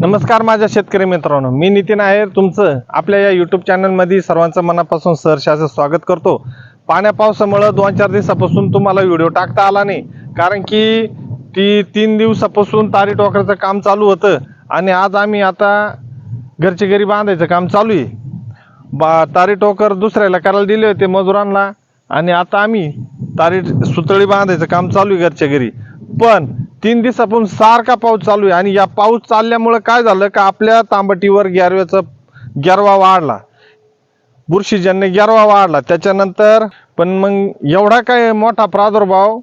नमस्कार माझ्या शेतकरी मित्रांनो. मी नितीन आहे तुमचं आपल्या या युट्यूब चॅनलमध्ये सर्वांचं मनापासून सहर्षाचं स्वागत करतो. पाण्या पावसामुळं दोन चार दिवसापासून तुम्हाला व्हिडिओ टाकता आला नाही. कारण की ती तीन दिवसापासून तारी टोकराचं काम चालू होतं. आणि आज आम्ही आता घरचे घरी बांधायचं काम चालू आहे. बा तारी टोकर दुसऱ्याला करायला दिले होते मजुरांना. आणि आता आम्ही तारी सुतळी बांधायचं काम चालू आहे घरच्या घरी. पण तीन दिवसापासून सारखा पाऊस चालू आहे. आणि या पाऊस चालल्यामुळं काय झालं का आपल्या तांबटीवर ग्यारव्याचा ग्यारवा वाढला. बुरशीजन्य ग्यारवा वाढला. त्याच्यानंतर पण मग एवढा काय मोठा प्रादुर्भाव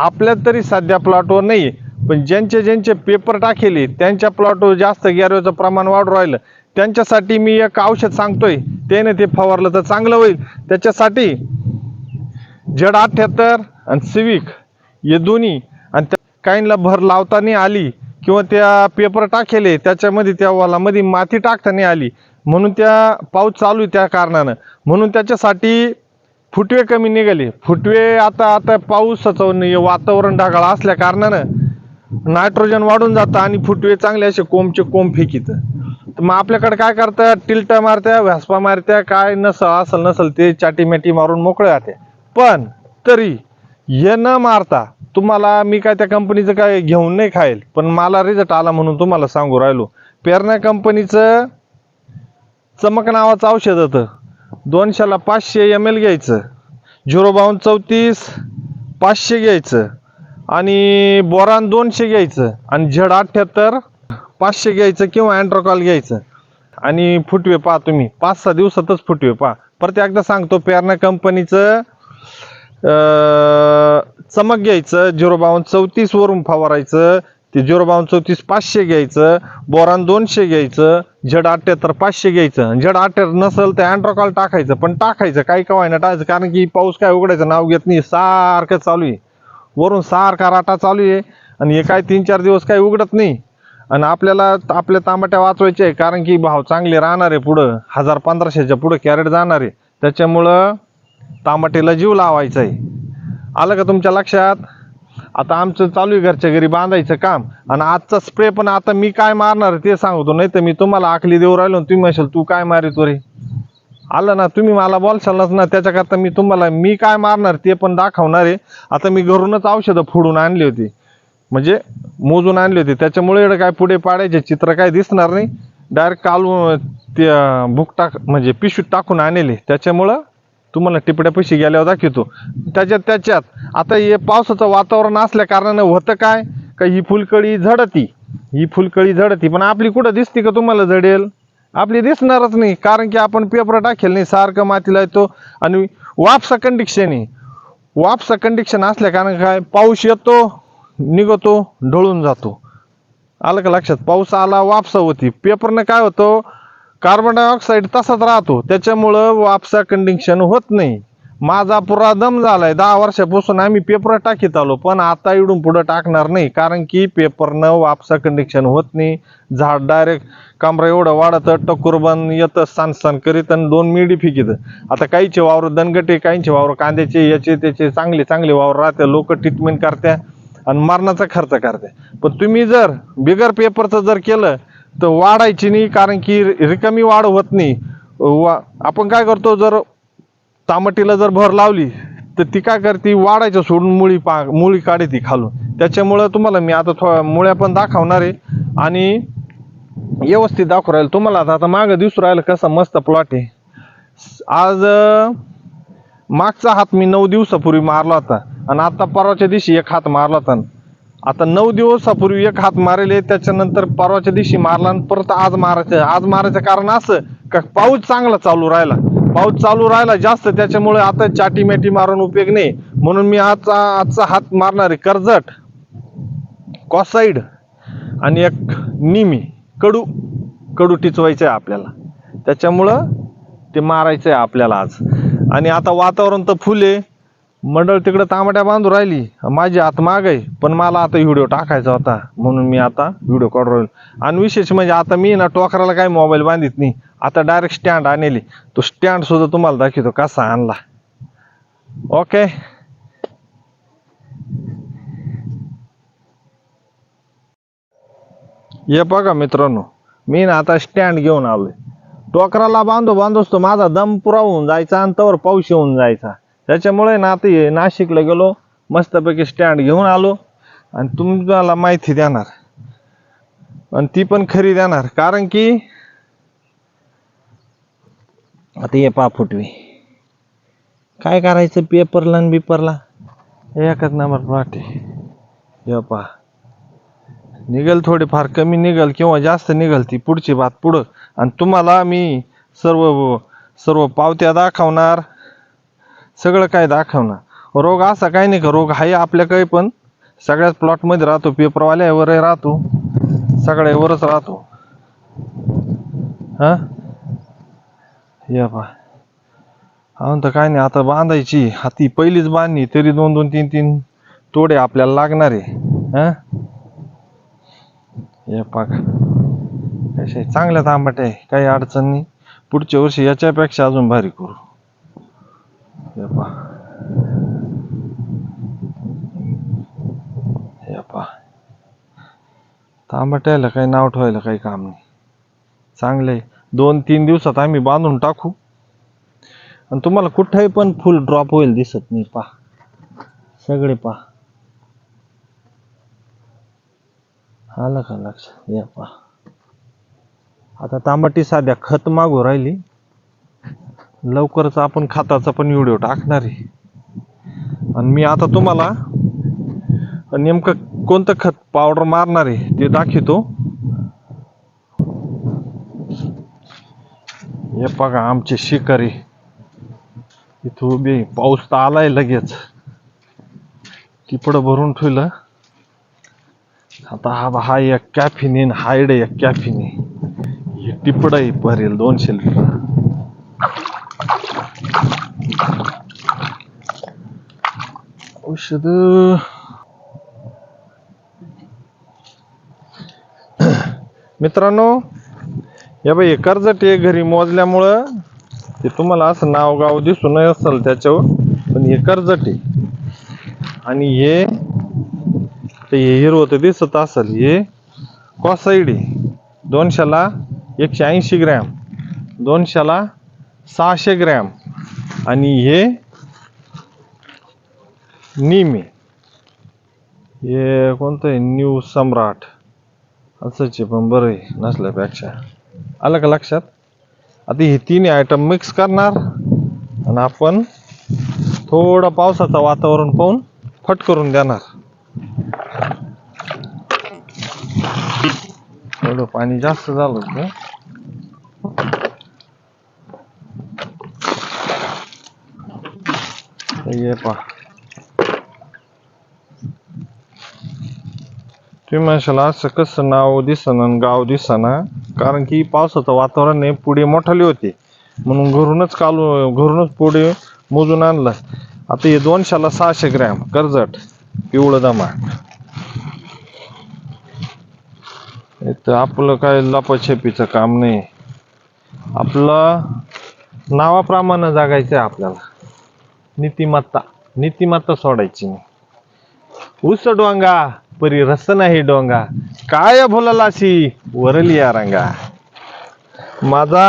आपल्या तरी सध्या प्लॉटवर नाही पण ज्यांचे ज्यांचे पेपर टाकेले त्यांच्या प्लॉटवर जास्त ग्यारव्याचं प्रमाण वाढू राहिलं. त्यांच्यासाठी मी एक औषध सांगतोय. त्याने ते फवारलं तर चांगलं होईल. त्याच्यासाठी जड अठ्ठ्याहत्तर आणि सिविक हे दोन्ही आणि काहींना भर लावताना आली किंवा त्या पेपर टाकेले त्याच्यामध्ये त्या वालामध्ये माती टाकताना आली. म्हणून त्या पाऊस चालू आहे त्या कारणानं. म्हणून त्याच्यासाठी फुटवे कमी निघाले. फुटवे आता आता पाऊसाचं वातावरण ढगाळ असल्या कारणानं नायट्रोजन वाढून जातं आणि फुटवे चांगले असे कोंबचे कोंब फेकीत. तर मग आपल्याकडे काय करतात? टिलटा मारत्या व्यासपा मारत्या काय नसल असल नसल ते चाटी मेटी मारून मोकळे जाते पण तरी हे न मारता तुम्हाला मी काय त्या कंपनीचं काय घेऊन नाही खाईल पण मला रिझल्ट आला म्हणून तुम्हाला सांगू राहिलो. पेरण्या कंपनीचं चमक नावाचं औषध होतं. दोनशेला पाचशे एम एल घ्यायचं. झिरो बावन्न चौतीस पाचशे घ्यायचं. आणि बोरान दोनशे घ्यायचं. आणि झेड अठ्ठ्याहत्तर पाचशे घ्यायचं किंवा अँड्रोकॉल घ्यायचं. आणि फुटवे पहा तुम्ही. पाच सहा दिवसातच फुटवे पहा. परत एकदा सांगतो पेरना कंपनीचं चमक घ्यायचं झिरो बावन्न चौतीस वरून फवारायचं ते झिरो बावन्न चौतीस पाचशे घ्यायचं बोरान दोनशे घ्यायचं झड अठ्ठ्याहत्तर पाचशे घ्यायचं. झड अठ्ठ्याहत्तर नसेल तर अँड्रोकॉल टाकायचं पण टाकायचं काही कवाय ना टाकायचं कारण की पाऊस काय उघडायचं नाव घेत नाही सारखं चालू आहे. वरून सारखा राटा चालू आहे आणि हे काय तीन चार दिवस काही उघडत नाही. आणि आपल्याला आपल्या तांबट्या वाचवायचे आहे कारण की भाव चांगले राहणार आहे पुढं हजार पंधराशेच्या पुढं कॅरेट जाणार आहे. त्याच्यामुळं तांबटेला जीव लावायचा आहे आलं का तुमच्या लक्षात? आता आमचं चालू आहे घरच्या घरी बांधायचं काम. आणि आजचा स्प्रे पण आता मी काय मारणार आहे ते सांगतो नाही तर मी तुम्हाला आखली देऊ राहिलो तुम्ही म्हणशाल तू काय मारितो रे आलं ना तुम्ही मला बोलशालच ना त्याच्याकरता मी तुम्हाला मी काय मारणार ते पण दाखवणार आहे. आता मी घरूनच औषधं फोडून आणली होती. म्हणजे मोजून आणली होती. त्याच्यामुळे एवढं काय पुढे पाडायचे चित्र काय दिसणार नाही. डायरेक्ट कालू ते भूक टाक म्हणजे पिशवीत टाकून आणले. त्याच्यामुळं तुम्हाला टिपड्या पैसे गेल्यावर दाखवतो. त्याच्यात त्याच्यात आता हे पावसाचं वातावरण असल्या कारणानं होतं काय? का ही फुलकळी झडती? ही फुलकळी झडती. पण आपली कुठं दिसते का तुम्हाला झडेल? आपली दिसणारच नाही. कारण की आपण पेपर टाकेल नाही सारखं मातीला येतो. आणि वापसा कंडिक्शन आहे. वापसा कंडिक्शन असल्या कारण काय? पाऊस येतो निघतो ढळून जातो. आलं का लक्षात? पाऊस आला वापसा होती. पेपरनं काय होतं? कार्बन डायऑक्साईड तसाच राहतो. त्याच्यामुळं वापसा कंडिक्शन होत नाही. माझा पुरा दम झालाय. दहा वर्षापासून आम्ही पेपर टाकीत आलो पण आता इडून पुढं टाकणार नाही. कारण की पेपरनं वापसा कंडिक्शन होत नाही. झाड डायरेक्ट कांबरा एवढं वाढतं टकुरबन येतं सान सान करीत आणि दोन मिडी फिकीत. आता काहीचे वावर दणगटे काहींचे वावर कांद्याचे याचे त्याचे चांगले चांगले वावर राहते. लोक ट्रीटमेंट करत्या आणि मरणाचा खर्च करते पण तुम्ही जर बिगर पेपरचं जर केलं तर वाढायची नाही कारण की रिकामी वाढ होत नाही. वा आपण काय करतो जर तामटीला जर भर लावली तर ती काय करते वाढायचं सोडून मुळी पा मुळी काढे ती खालून. त्याच्यामुळं तुम्हाला मी आता थोड्या मुळ्या पण दाखवणार आहे. आणि व्यवस्थित दाखवू राहील तुम्हाला आता. आता मागं दिसू राहिलं कसा मस्त प्लॉट आहे. आज मागचा हात मी नऊ दिवसापूर्वी मारला होता. आणि आता परवाच्या दिवशी एक हात मारला होता. आता नऊ दिवसापूर्वी एक हात मारले त्याच्यानंतर परवाच्या दिवशी मारला आणि परत आज मारायचं. आज मारायचं कारण असं का पाऊस चांगला चालू राहिला. पाऊस चालू राहिला जास्त त्याच्यामुळे आता चाटी मेटी मारून उपयोग नाही. म्हणून मी आजचा आजचा हात मारणार कर्जट कॉसाईड आणि एक निमी कडू कडू टिचवायचं आहे आपल्याला. त्याच्यामुळं ते मारायचं आहे आपल्याला आज. आणि आता वातावरण तर फुले. मंडळ तिकडं तांबड्या बांधून राहिली. माझी हात माग आहे पण मला आता व्हिडिओ टाकायचा होता. म्हणून मी आता व्हिडिओ काढू राहिलो. आणि विशेष म्हणजे आता मी ना टोकराला काही मोबाईल बांधित नाही. आता डायरेक्ट स्टँड आणली. तो स्टँड सुद्धा तुम्हाला दाखवतो कसा आणला. ओके हे बघा मित्रांनो मी ना आता स्टँड घेऊन आलोय. टोकराला बांधू बांधोच तो माझा दम पुरा होऊन जायचा आणि तवर पाऊस येऊन जायचा. त्याच्यामुळे ना आता हे नाशिकला गेलो मस्तपैकी स्टँड घेऊन आलो आणि तुम्हाला माहिती देणार. आणि ती पण खरी देणार. कारण की आता ये पा फुटवी. काय करायचं पेपरला आणि बिपरला? एकच नंबर वाटे ये पा निघल थोडीफार कमी निघल किंवा जास्त निघल ती पुढची बात पुढं. आणि तुम्हाला मी सर्व सर्व पावत्या दाखवणार. सगळं काय दाखवणार. रोग असा काही नाही का रोग आहे आपल्याकडे पण. सगळ्याच प्लॉटमध्ये राहतो पेपरवाल्यावर राहतो. सगळ्यावरच राहतो. हा? या पा हा तर काय नाही आता बांधायची. हाती पहिलीच बांधणी तरी दोन दोन तीन तीन तोडे आपल्याला लागणार आहे. हा? या पाक कशा चांगल्या तांबट आहे काही अडचण नाही. पुढच्या वर्षी याच्यापेक्षा अजून भारी करू. या पा तांबट्याला काही नाव ठेवायला काही काम नाही. चांगले दोन तीन दिवसात आम्ही बांधून टाकू. आणि तुम्हाला कुठेही पण फुल ड्रॉप होईल दिसत नाही पा सगळे पा आलं का लक्ष या पा आता तांबटी साध्या खत मागू राहिली. लवकरच आपण खताचा पण व्हिडिओ टाकणार आहे. आणि मी आता तुम्हाला नेमकं कोणतं खत पावडर मारणार आहे ते दाखवतो. हे बघा आमचे शिकारी इथं उभी पाऊस तर आलाय लगेच. तिपड भरून ठेवलं. आता हा हा एक कॅफिन हायड एक कॅफिन हे टिपड आहे भरेल दोनशे लिटर औषध मित्रांनो या बाई हे कर्जत हे घरी मोजल्यामुळं ते तुम्हाला असं नाव गाव दिसून असेल त्याच्यावर पण हे कर्जट. आहे आणि हे ते हिरवं तर दिसत असेल हे कॉसाईड. आहे दोनशेला एकशे ऐंशी ग्रॅम दोनशेला सहाशे ग्रॅम. आणि हे निमे. हे कोणतं आहे? न्यू सम्राट. असंच पण बरं आहे नसल्यापेक्षा. आलं का लक्षात? आता हे तिन्ही आयटम मिक्स करणार आणि आपण थोडं पावसाचं वातावरण पाहून फट करून देणार. थोडं पाणी जास्त झालं होतं. ये पहा तुम्ही म्हणशाला सकस नाव दिसना आणि गाव दिसना कारण की पावसाचं वातावरण आहे पुढे मोठाले होते म्हणून घरूनच कालू घरूनच पुढे मोजून आणलं आता हे दोनशेला सहाशे ग्रॅम कर्जट पिवळं दमा इथं आपलं काय लपाछपीचं काम नाही आपलं नावाप्रमाणे जागायचं आहे आपल्याला नीतिमत्ता नीतिमत्ता सोडायची नाही. ऊस डोंगा परी रस नाही डोंगा. काय भुलालाशी वरली या रंगा माझा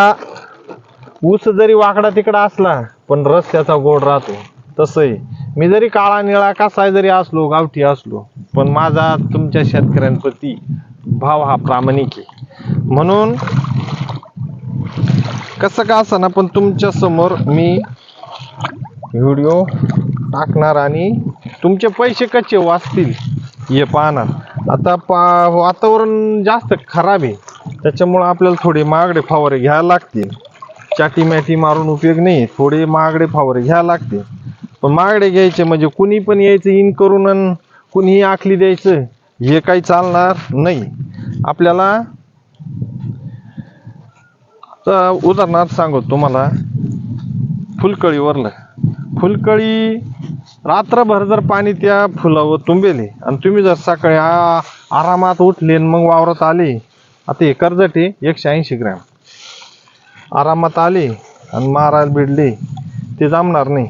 ऊस जरी वाकडा तिकडा असला पण रस त्याचा गोड राहतो. तसंही मी जरी काळा निळा कसा जरी असलो गावठी असलो पण माझा तुमच्या शेतकऱ्यांप्रती भाव हा प्रामाणिक आहे. म्हणून कसं का असं ना पण तुमच्यासमोर मी व्हिडिओ टाकणार आणि तुमचे पैसे कसे वाचतील हे पाहणार. आता पा वातावरण जास्त खराब आहे. त्याच्यामुळं आपल्याला थोडे महागडे फवारे घ्यायला लागतील. चाटी मॅटी मारून उपयोग नाही थोडे महागडे फवारे घ्यायला लागतील. पण महागडे घ्यायचे म्हणजे कुणी पण यायचं इन करून आणि कुणीही आखली द्यायचं हे काही चालणार नाही. आपल्याला उदाहरणार्थ सांगतो तुम्हाला फुलकळीवरलं. फुलकळी रात्रभर जर पाणी त्या फुलावर तुंबेले आणि तुम्ही जर सकाळी आ आरामात उठले आणि मग वावरात आले आता हे कर्जट आहे एकशे ऐंशी ग्रॅम. आरामात आले आणि मारायला भिडले ते जमणार नाही.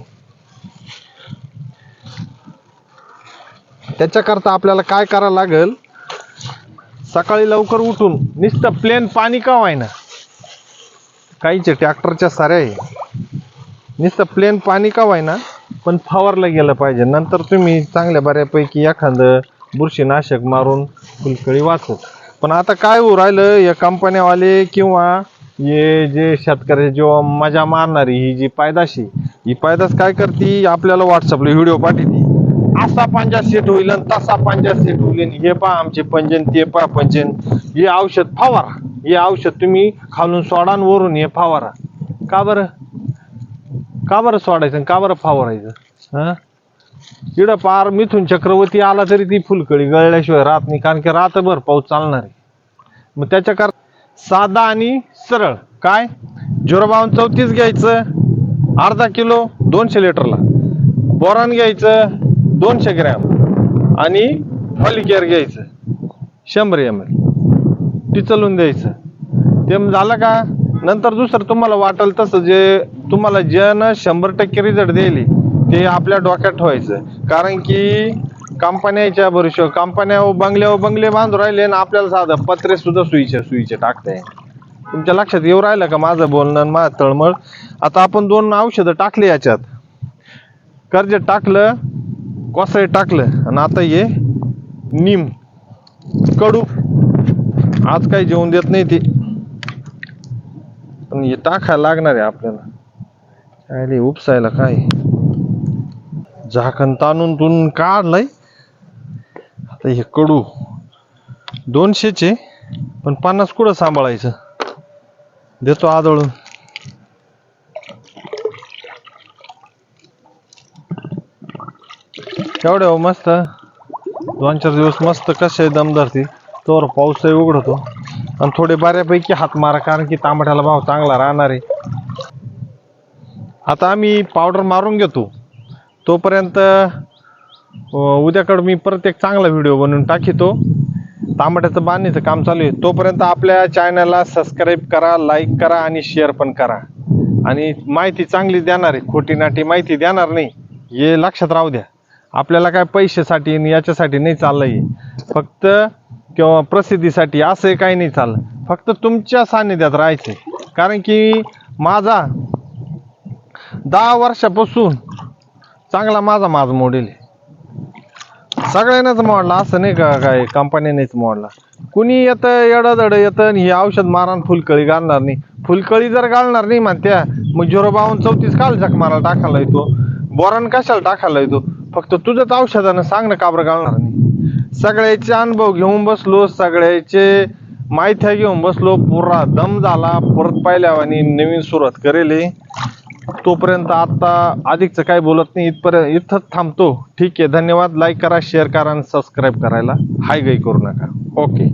त्याच्याकरता आपल्याला काय करावं लागेल? सकाळी लवकर उठून नुसतं प्लेन पाणी का व्हायना काहीचे ट्रॅक्टरच्या साऱ्या आहे. नुसतं प्लेन पाणी का व्हायना पण फवारलं गेलं पाहिजे. नंतर तुम्ही चांगल्या बऱ्यापैकी एखादं बुरशीनाशक मारून फुलकळी वाचत पण आता काय होऊ राहिलं या कंपन्यावाले किंवा हे जे शेतकरी जेव्हा मजा मारणारी ही जी पायदाशी ही पायदास काय करते? आपल्याला व्हॉट्सअपला व्हिडिओ पाठवते. असा पांजा सेट होईल आणि तसा पांजा सेट होईल. हे पहा आमचे पंजन ते पहा पंजन. हे औषध फवारा. हे औषध तुम्ही खालून सोडा वरून हे फवारा. का बरं? का बरं सोडायचं आणि का बरं फावरायचं? हा? इकडं पार मिथून चक्रवर्ती आला तरी ती फुलकळी गळल्याशिवाय राहत नाही कारण की रातभर पाऊस चालणार आहे. मग त्याच्या साधा आणि सरळ. काय? जोराबावन चौतीस घ्यायचं अर्धा किलो दोनशे लिटरला. बोरान घ्यायचं दोनशे ग्रॅम. आणि फॉलिकेअर घ्यायचं शंभर एम एल टिचलून द्यायचं. ते मग झालं का? नंतर दुसरं तुम्हाला वाटेल तसं जे तुम्हाला ज्यानं शंभर टक्के रिझल्ट देईल ते आपल्या डोक्यात ठेवायचं. कारण की कंपन्याच्या भरोश्यावर कंपन्या बंगल्यावर बंगले बांधून राहिले आणि आपल्याला साधं पत्रे सुद्धा सुईचे सुईचे टाकताय. तुमच्या लक्षात येऊ राहिलं का माझं बोलणं आणि माझं तळमळ? आता आपण दोन औषधं टाकली याच्यात. कर्ज टाकलं कोसळे टाकलं आणि आता ये निम कडू. आज काही जेवण देत नाही ते. पण हे टाकायला लागणार आहे आपल्याला. अरे उपसायला काय? झाकण ताणून तुन काढलंय. आता हे कडू दोनशेचे पण पन्नास कुठं सांभाळायचं? देतो आदळून. एवढे हो मस्त. दोन चार दिवस मस्त कसे दम धरते तोवर पाऊसही उघडतो. आणि थोडे बऱ्यापैकी हात मारा कारण की तांबड्याला भाव चांगला राहणार आहे. आता आम्ही पावडर मारून घेतो. तोपर्यंत उद्याकडं मी परत एक चांगला व्हिडिओ बनवून टाकितो. तांबट्याचं बांधणीचं काम चालू आहे. तोपर्यंत आपल्या चॅनलला सबस्क्राईब करा लाईक करा आणि शेअर पण करा. आणि माहिती चांगली देणार आहे. खोटी नाटी माहिती देणार नाही. हे लक्षात राहू द्या. आपल्याला काय पैशासाठी आणि याच्यासाठी नाही चाललं आहे फक्त किंवा प्रसिद्धीसाठी असं काही नाही चाललं. फक्त तुमच्या सान्निध्यात राहायचं कारण की माझा दहा वर्षापासून चांगला माझा माझा मॉडेल आहे. सगळ्यांनाच मोडला असं नाही का काय कंपनीनेच मोडला. कुणी येतं येडं येतं आणि हे औषध मारा फुलकळी घालणार नाही. फुलकळी जर घालणार नाही म्हणत्या मग झिरो बावन्न चौतीस काल जक मारायला टाकायला येतो. बोरान कशाला टाकायला येतो? फक्त तुझंच औषधानं सांग ना का बरं घालणार नाही. सगळ्याचे अनुभव घेऊन बसलो सगळ्याचे माहित्या घेऊन बसलो पुरा दम झाला. परत पाहिल्यावानी नवीन सुरुवात करेल तोपर्यंत आता अधिकचं काय बोलत नाही इथपर्यंत इथंच थांबतो. ठीक आहे धन्यवाद. लाईक करा शेअर करा आणि सबस्क्राईब करायला. हाय गई करू नका. ओके